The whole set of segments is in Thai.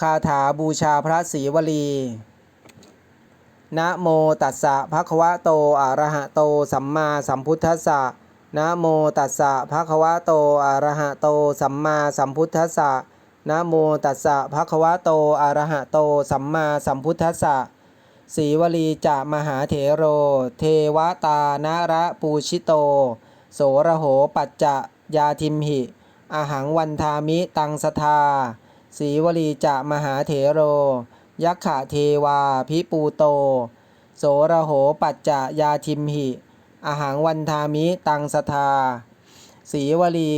คาถาบูชาพระศรีวลี นะโมตัสสะภะคะวะโต อะระหะโต สัมมาสัมพุทธัสสะ นะโมตัสสะภะคะวะโต อะระหะโต สัมมาสัมพุทธัสสะ นะโมตัสสะภะคะวะโต อะระหะโต สัมมาสัมพุทธัสสะศรีวลีจะมหาเถโร เทวตานาระปูชิโต โสระโหปัจจะยาทิมหิอาหังวันทามิตังสทา ศรีวลีจะมหาเถโร ยักขะเทวาพิปูโต โสระโหปัจจะยาทิมหิ อาหังวันทามิตังสทาศรีวลี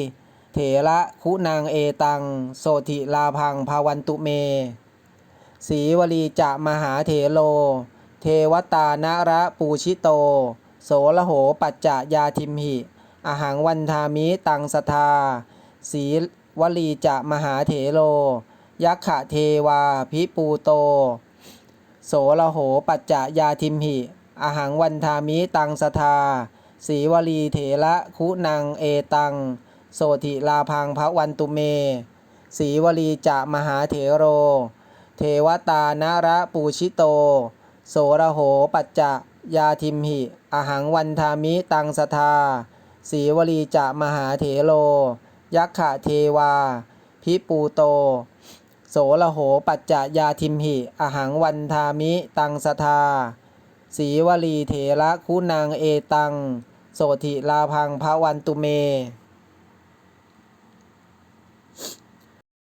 เถระคุณางเอตัง โสธิลาพังภาวันตุเมศรีวลีจะมหาเถโลเทวตานาระปูชิโต โสระโหปัจจะยาทิมหิอาหังวันทามิตังสทาศรี วลีจะมหาเถโล ยักขะเทวาพิปูโต โสระโหปัจจะยาทิมหิอหังวันทามิตังสทาศีวลีเถระคุณังเอตัง โสธิลาพังพระวันตุเมศีวลีจะมหาเถโร เทวตานาระปูชิโต โสระโหปัจจะยาทิมหิอหังวันทามิตังสทาศีวลีจะมหาเถโล ยักขะเทวา พิปูโต โสระโหปัจจะยาทิมหิ อหังวันทามิตังสทาสีวลีเถระคุณางเอตัง โสธิลาพังพระวันตุเม